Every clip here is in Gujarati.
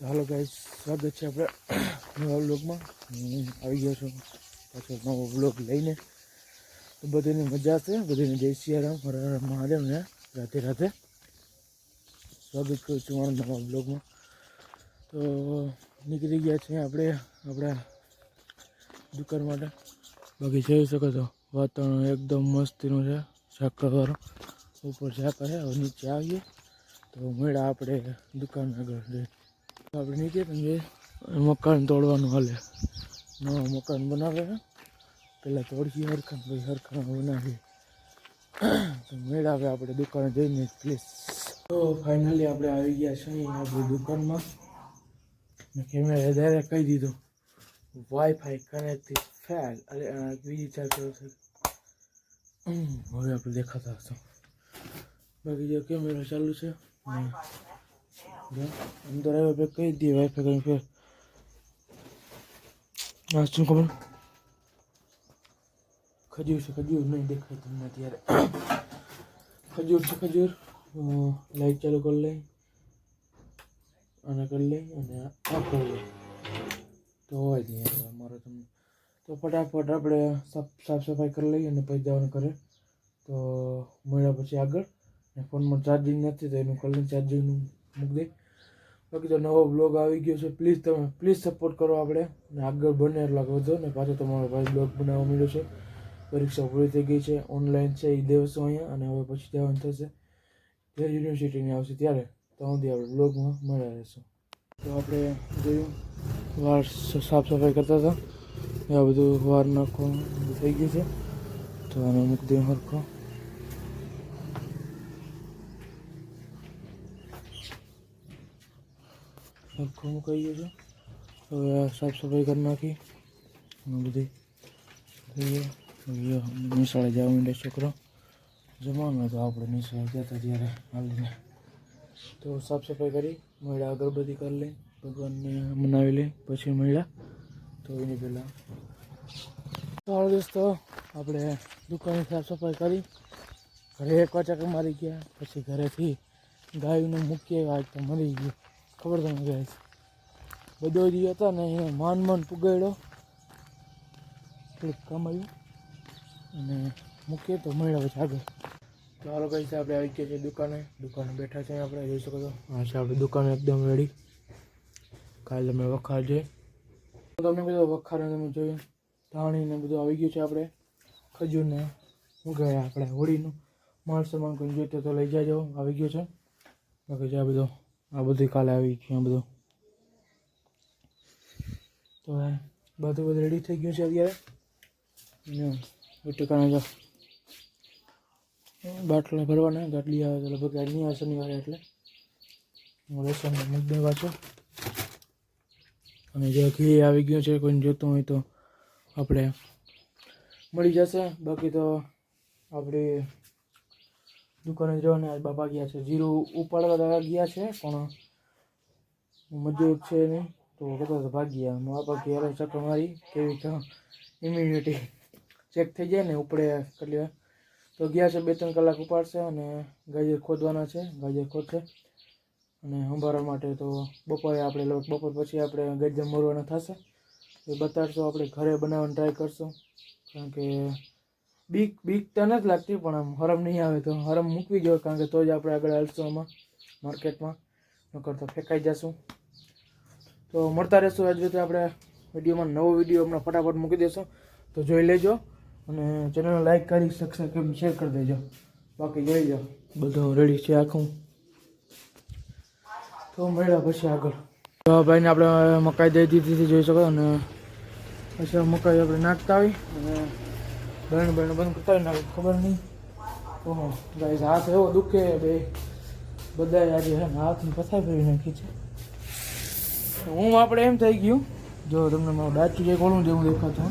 હાલો ગાઈઝ સ્વાગત છે આપણે નવા વ્લોગમાં આવી ગયો છું પાછો નવો વ્લોગ લઈને. તો બધાને મજા છે બધાને જય સિયારામ હર મહાદેવ ને રાતે રાતે સ્વાગત કરું છું મારા નવા વ્લોગમાં તો નીકળી ગયા છીએ આપણે આપણા દુકાન માટે. બાકી જોઈ શકો તો વાતાવરણ એકદમ મસ્તીનું છે. સાકરવાળું ઉપર ઝાકળ છે. હવે નીચે આવીએ. તો મેળા આપણે દુકાન આગળ જઈએ આપણે નીચે જે મકાન તોડવાનું હાલે. નવા મકાન બનાવે પહેલાં તોડીએ હરખાન પછી હરખાન બનાવીએ. તો મેળા આવે આપણે દુકાને જઈને પ્લીઝ તો ફાઇનલી આપણે આવી ગયા છે અહીં આપણી દુકાનમાં. કેમેરા ડાયરેક્ટ કહી દીધું. વાઈફાઈ કનેક્ટથી ફેલ અરે બીજી ચાલતો થઈ હવે આપણે દેખાતા હશો. બાકી જો કેમેરો ચાલુ છે અંદર આવ્યો આપણે કહી દઈએ વાઈફાઈ કરીને ફેર આ શું ખબર ખજૂર છે ખજૂર નહીં દેખાય તમને અત્યારે ખજૂર છે ખજૂર લાઈટ ચાલુ કરી લઈ અને કરી લઈ અને આ કરી લઈ તો હોય નહીં અમારે તમને તો ફટાફટ આપણે સાફ સાફ સફાઈ કરી લઈએ અને પછી જવાનું કરે તો મળ્યા પછી આગળ ફોનમાં ચાર્જિંગ નથી તો એનું કલર ચાર્જિંગનું મૂકી દઈ બાકી તો નવો બ્લોગ આવી ગયો છે. પ્લીઝ તમે પ્લીઝ સપોર્ટ કરો આપણે. અને આગળ બને એટલા વધો. ને પાછો તમારો ભાઈ બ્લોગ બનાવવા મળ્યો છે. પરીક્ષા પૂરી થઈ ગઈ છે. ઓનલાઈન છે એ દેવસો અહીંયા. અને હવે પછી જવાનું થશે. જ્યારે યુનિવર્સિટીની આવશે ત્યારે. તો સુધી આપણે બ્લોગમાં મળ્યા રહેશું. તો આપણે જોયું. વાર સાફ સફાઈ કરતા હતા. આ બધું વાર નાખવાનું થઈ ગયું છે. તો આને મૂકી દઉં હરખો. હરખો મુકાઈ ગયો છે હવે આ સાફ સફાઈ કરી નાખી અને બધી થઈ ગયું હવે નિશાળે જવા માંડે છોકરો જમવાનું તો આપણે નિશાળે જતા ત્યારે હાલીને તો સાફ સફાઈ કરી મળ્યા અગરબત્તી કરી લઈ ભગવાનને મનાવી લઈ પછી મળ્યા તો એની પહેલાં તો હાલો દોસ્તો આપણે દુકાનની સાફ સફાઈ કરી ઘરે એક વાચક મારી ગયા પછી ઘરેથી ગાયને મૂકીએ આજ તો મરી ગયું ખબર તમને ગાય બધો જે હતા ને એ માન માન પુગાડ્યો. થોડુંક કમાયું. અને મૂકીએ તો મળ્યા પછી આગળ. ચાલો કઈ આપણે આવી ગયા છીએ દુકાને. દુકાને બેઠા છે આપણે, જોઈ શકો છો. હા, છે આપણી દુકાન એકદમ રેડી કાલે તમે વખાર છે. તમને બધું વખાર તમે જોયું. ધાણી ને બધું આવી ગયું છે આપણે. ખજૂરને શું કહેવાય આપણે, હોળીનું. માલ સામાન કોઈ જોઈતો તો લઈ જાજો. આવી ગયો છે. બાકી છે આ બધું આ બધું કાલે આવી ગયું બધું. તો બધું બધું રેડી થઈ ગયું છે અત્યારે? ટકાના જો. બાટલા ભરવાના ગાટલી આવે તો લગભગ ગાડી આવે શનિવારે એટલે. રેશન મૂકી પાછું અને જે ઘી આવી ગયું છે, કોઈને જોતું હોય તો આપણે મળી જશે. બાકી તો આપણી દુકાને જવાને આજ બાપા ગયા છે. જીરું ઉપાડવા ગયા છે, પણ મજૂર છે નહીં. તો કદાચ ભાગી ગયા બાપા ઘેરે ચક્કર મારી. કેવી ઇમ્યુનિટી ચેક થઈ જાય ને, ઉપડે કરી તો ગયા છે, બે ત્રણ કલાક ઉપાડશે અને ગાજર ખોદવાના છે. ગાજર ખોદશે. અને સંભાળવા માટે તો બપોરે આપણે બપોર પછી આપણે ગાજર મોરવાના થશે. એ બતાડશો, આપણે ઘરે બનાવવાની ટ્રાય કરશું. કારણ કે બીક બીક તો નથી લાગતી પણ આમ હરમ નહીં આવે તો હરમ મૂકવી જોઈએ કારણ કે તો જ આપણે આગળ હાલશું આમાં માર્કેટમાં. નકર તો ફેંકાઈ જશું. તો મળતા રહેશું આજ રીતે આપણે વિડીયોમાં નવો વીડિયો હમણાં ફટાફટ મૂકી દેશું. તો જોઈ લેજો અને ચેનલ લાઈક કરી સબસ્ક્રાઈબ શેર કરી દેજો. બાકી જોઈ જાઓ બધું રેડી છે આખું. તો મળ્યા પછી આગળ. તો ભાઈને આપણે મકાઈ દઈ દીધી જોઈ શકો અને પછી મકાઈ આપણે નાખતા આવી અને બહેણ બહેણ બંધ કરતા ને ખબર નહીં. ઓહો ગાઈઝ હાથ એવો દુખે બે. બધા આજે હે ને હાથની પથાઈ ફેરવી નાખી છે. હું આપણે એમ થઈ ગયું. જો તમને મારું ડાચું જે કોળું જેવું દેખાતું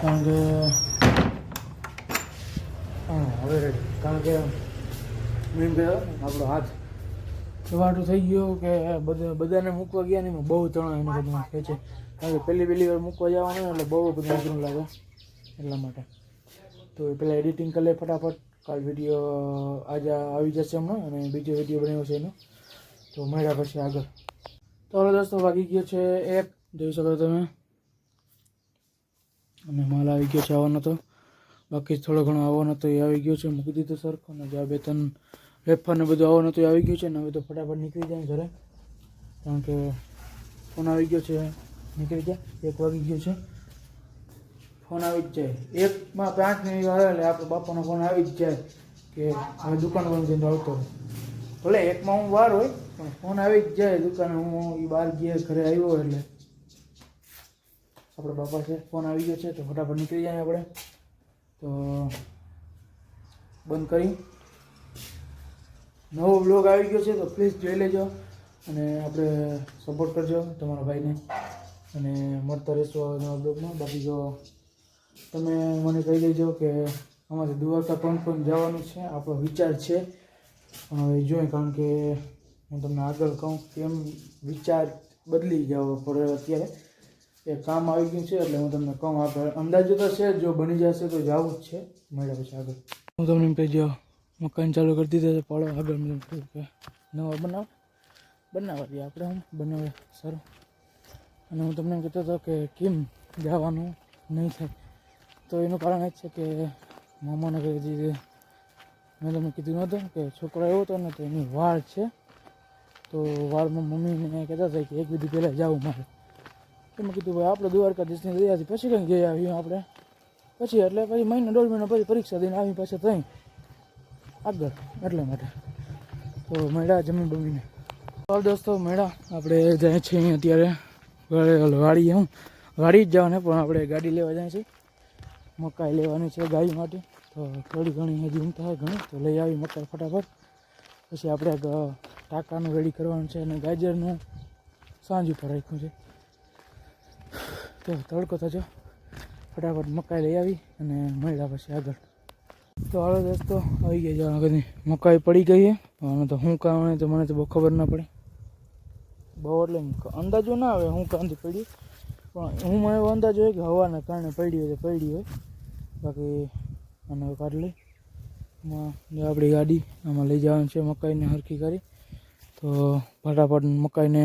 કારણ કે, હા, હવે રેડી કારણ કે, મેં કે આપણો હાથ સવાટું થઈ ગયો કે બધા બધાને મૂકવા ગયા નહીં બહુ તણા એને બધું ખેંચે કારણ કે પહેલી પહેલી વાર મૂકવા જવાનું એટલે બહુ બધું અઘરું લાગે. એટલા માટે. તો એ પહેલાં એડિટિંગ કરી લે ફટાફટ. કાલ વીડિયો આજે આવી જશે હમણાં અને બીજો વીડિયો બનાવ્યો છે એનો. તો મળ્યા પછી આગળ. તો તો હવે દોસ્તો વાગી ગયો છે એક. જોઈ શકો તમે. અને માલ આવી ગયો છે, આવવાનો તો. બાકી થોડો ઘણો આવવાનો તો એ આવી ગયો છે. મૂકી દીધો સરખો. અને જ્યાં બે ત્રણ વેફર ને બધું આવવાનું તો એ આવી ગયું છે. ને હવે તો ફટાફટ નીકળી જાય ઘરે. કારણ કે ફોન આવી ગયો છે. નીકળી જાય. એક વાગી ગયો છે. ફોન આવી જ જાય. એકમાં પાંચ મિનિટ આવે એટલે આપણે બાપાનો ફોન આવી જ જાય કે હવે દુકાન બંધ જઈને આવતો. ભલે એકમાં હું વાર હોય, પણ ફોન આવી જ જાય દુકાને. હું એ બહાર ગયા ઘરે આવ્યો એટલે આપણે બાપા છે, ફોન આવી ગયો છે તો ફટાફટ નીકળી જાય આપણે. તો બંધ કરી. નવો બ્લોગ આવી ગયો છે તો પ્લીઝ જોઈ લેજો અને આપણે સપોર્ટ કરજો તમારા ભાઈને. અને મળતા રહેશો નવા બ્લોગમાં બાકી જો તમે મને કહી દેજો કે અમારે દ્વારકા કોણ કોણ જવાનું છે. આપણો વિચાર છે. હવે જોઈએ કારણ કે હું તમને આગળ કહું કેમ વિચાર બદલી ગયો પડે અત્યારે. એ કામ આવી ગયું છે એટલે હું તમને કહું આગળ. અંદાજો તો છે જ, બની જશે તો જવું જ છે. મળ્યા પછી આગળ. હું તમને એમ કહી મકાન ચાલુ કરી દીધા છે પાડો આગળ મેં કહ્યું કે નવા બનાવ. બનાવવા દઈએ આપણે હું બનાવે સારું. અને હું તમને કહેતો હતો કે કેમ જવાનું નહીં થાય. તો એનું કારણ એ છે કે મામાને દીધી મેં તમને કીધું નહોતું કે છોકરો એવો હતો ને તો એની વાળ છે. તો વાળમાં મમ્મીને કહેતા હતા કે એક વિધિ પહેલાં જાવું મારે. તો મેં કીધું, ભાઈ, આપણે દ્વારકાધીશની દયાથી પછી કંઈ જઈ આવ્યું આપણે. પછી એટલે પછી મહિનો, દોઢ મહિનો પછી પરીક્ષા દઈને આવી પાછા ત્યાં આગળ, એટલા માટે. તો મેળા જમીન બમીને. તો દોસ્તો, મેળા, આપણે જાય છે અહીં અત્યારે વાડી હું. વાડી જ જવાને, પણ આપણે ગાડી લેવા જાય છે. મકાઈ લેવાની છે ગાય માટે. તો થોડી ઘણી હજી ઊંઘતા હોય ઘણી, તો લઈ આવી મકાઈ ફટાફટ. પછી આપણે ટાંકાનું રેડી કરવાનું છે અને ગાજરનું સાંજ ઉપર રાખ્યું છે. તો તડકો થજો. ફટાફટ મકાઈ લઈ આવી અને મળ્યા પછી આગળ. તો હાલો દોસ્તો, આવી ગયા જવા કદી મકાઈ પડી ગઈ છે. અને તો શું હોય તો મને તો બહુ ખબર ના પડે. બહુ એટલે અંદાજો ના આવે હું કાંથી પડી. પણ હું મને એવો અંદાજ હોય કે હવાના કારણે પડી હોય તો પડી હોય. બાકી અને કાઢ લઈ આપણી ગાડી, આમાં લઈ જવાની છે મકાઈને હરખી કરી. તો ફટાફટ મકાઈને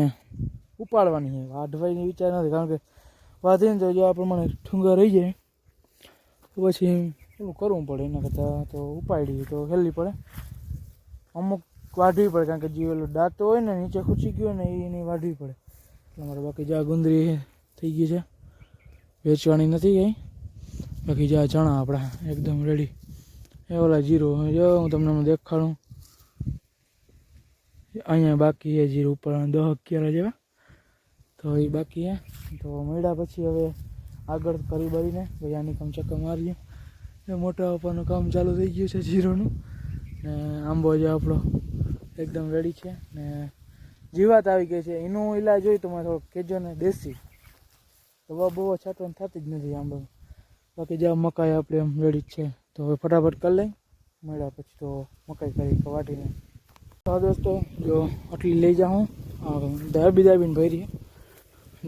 ઉપાડવાની છે. વાઢવાની વિચાર નથી, કારણ કે વાંધીને તો જો આ પ્રમાણે ઠુંગા રહી જાય, તો પછી એવું કરવું પડે. એના કરતાં તો ઉપાડી તો હેલ્દી પડે. અમુક વાઢવી પડે, કારણ કે જે ઓલો દાંતો હોય ને, નીચે ખૂચી ગયો ને, એની વાઢવી પડે. એટલે મારે બાકી જ્યાં ગુંદરી થઈ ગઈ છે. વેચવાની નથી ગઈ બાકી જ્યાં ચણા આપણા એકદમ રેડી એ ઓલા જીરો જો હું તમને દેખાડું. અહીંયા બાકી છે જીરો ઉપર દહ અગિયાર જેવા. તો એ બાકી છે. તો મળ્યા પછી હવે આગળ કરી બરીને ભાઈ આની કામ ચક્કર મારીએ. એ મોટા ઉપરનું કામ ચાલુ થઈ ગયું છે જીરોનું. ને આંબો જે આપણો એકદમ રેડી છે. ને જીવાત આવી ગઈ છે. એનું ઈલાજ હોય તો મને થોડોક કહેજો ને દેશી. દવા બહુ છાંટવાની થતી જ નથી આમ બાકી જે મકાઈ આપણે એમ રેડી જ છે, તો હવે ફટાફટ કરી લઈ. મળ્યા પછી તો મકાઈ કરી વાટીને. તો દોસ્તો, જો આટલી લઈ જાઉં દાબી દાબીને ભરી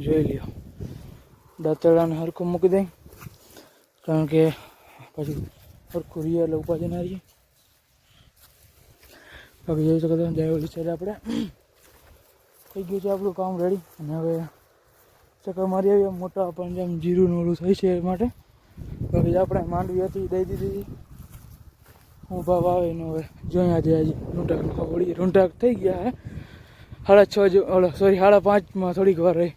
જોઈ લ્યો. દાંતડાને હરખું મૂકી દઈ. કારણ કે પછી હરખું રીએ એટલે ઉપાધિ ના રહીએ બાકી જોઈ શકો તો જાય આપણે. થઈ ગયું છે આપણું કામ રેડી અને હવે ચક્કર મારી આવી મોટા પણ જેમ જીરુંનું ઓલું થાય છે એ માટે. બાકી આપણે માંડવી હતી દઈ દીધી. હું ભાવ આવે એનો હવે જોયા આજે આજે રૂંટાક વળી રૂંટાક થઈ ગયા હે. સાડા છ સોરી સાડા પાંચમાં થોડીક વાર રહી.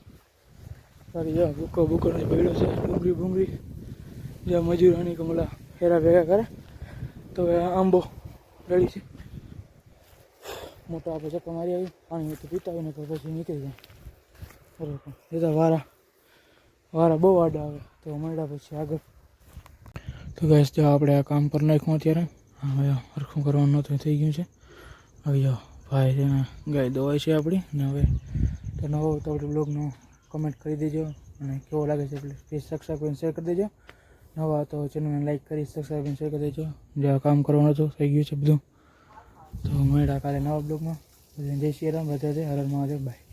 સારી જા ભૂકો ભૂકો પડ્યો છે. ડુંગળી ભૂંગળી જ્યાં મજૂરાની કમલા ફેરા ભેગા કરે. તો હવે આંબો રેડી છે. મોટા આપણે ચક્કર મારી આવી. પાણી તો પીતા આવીને તો પછી નીકળી જાય. બરોબર. તો વારા વારા બહુ આડા આવે. તો મળ્યા પછી આગળ. તો ગેસ જો આપણે આ કામ પર નાખ્યું અત્યારે. હવે હરખું કરવાનું નહોતું થઈ ગયું છે. હવે જો, ભાઈ છે ને, ગાય દવાઈ છે આપણી. ને હવે તો નવો તો આપણે બ્લોગનો કમેન્ટ કરી દેજો અને કેવો લાગે છે પ્લીઝ સબસ્ક્રાઈબ શેર કરી દેજો. નવા તો ચેનલને લાઈક કરી સબસ્ક્રાઈબ શેર કરી દેજો. જે આ કામ કરવાનું હતું, થઈ ગયું છે બધું. તો મળ્યા કાલે નવા બ્લોગમાં જય શ્રી રામ બધા હર મહાદેવ બાય